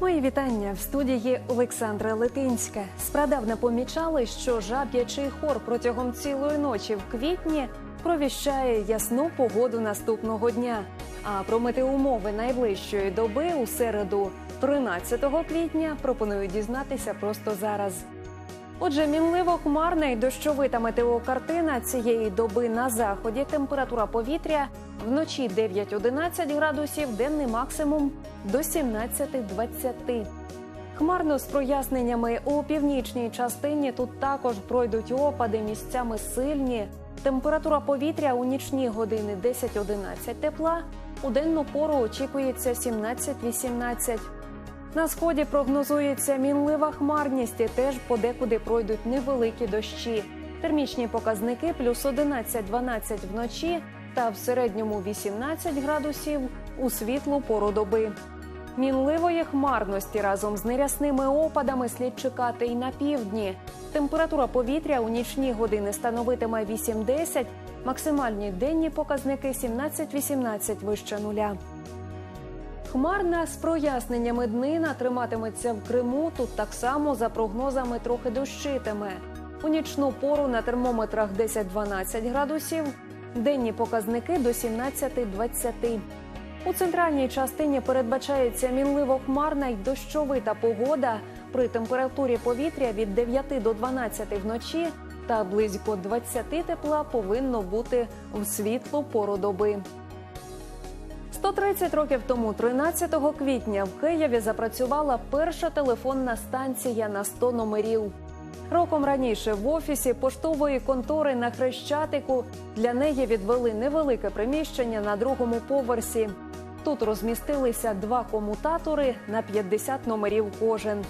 Мої вітання в студії Олександра Литинська. Спрадавна помічали, що жаб'ячий хор протягом цілої ночі в квітні провіщає ясну погоду наступного дня. А про метеумови найближчої доби у середу, 13 квітня, пропоную дізнатися просто зараз. Отже, мінливо хмарна і дощовита метеокартина цієї доби на заході. Температура повітря вночі 9-11 градусів, денний максимум до 17-20. Хмарно з проясненнями у північній частині тут також пройдуть опади місцями сильні. Температура повітря у нічні години 10-11 тепла. У денну пору очікується 17-18. На сході прогнозується мінлива хмарність і теж подекуди пройдуть невеликі дощі. Термічні показники плюс 11-12 вночі та в середньому 18 градусів у світлу пору доби. Мінливої хмарності разом з нерясними опадами слід чекати й на півдні. Температура повітря у нічні години становитиме 8-10, максимальні денні показники 17-18 вище нуля. Хмарна з проясненнями днина триматиметься в Криму. Тут так само за прогнозами трохи дощитиме. У нічну пору на термометрах 10-12 градусів, денні показники до 17-20. У центральній частині передбачається мінливо хмарна й дощовита погода при температурі повітря від 9 до 12 вночі та близько 20 тепла повинно бути в світлу пору доби. 130 років тому, 13 квітня, в Києві запрацювала перша телефонна станція на 100 номерів. Роком раніше в офісі поштової контори на Хрещатику для неї відвели невелике приміщення на другому поверсі. Тут розмістилися два комутатори на 50 номерів кожен.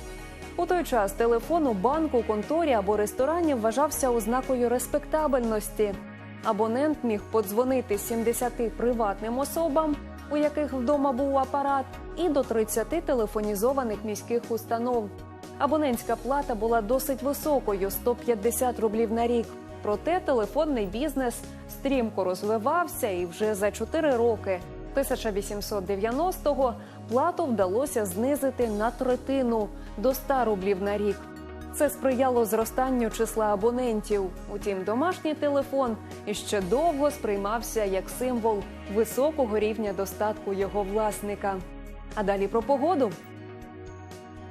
У той час телефон у банку, конторі або ресторані вважався ознакою респектабельності. Абонент міг подзвонити 70 приватним особам, у яких вдома був апарат, і до 30 телефонізованих міських установ. Абонентська плата була досить високою 150 рублів на рік. Проте телефонний бізнес стрімко розвивався, і вже за 4 роки 1890-го плату вдалося знизити на третину до 100 рублів на рік. Це сприяло зростанню числа абонентів. Утім, домашній телефон іще довго сприймався як символ високого рівня достатку його власника. А далі про погоду.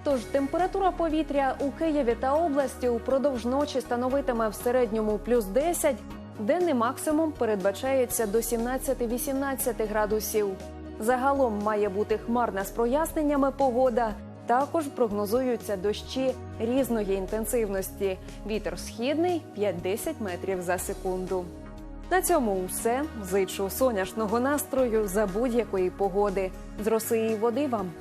Тож температура повітря у Києві та області упродовж ночі становитиме в середньому плюс 10, денний максимум передбачається до 17-18 градусів. Загалом має бути хмарна з проясненнями погода. Також прогнозуються дощі різної інтенсивності. Вітер східний 5-10 метрів за секунду. На цьому все. Зичу сонячного настрою за будь-якої погоди. З роси і води вам.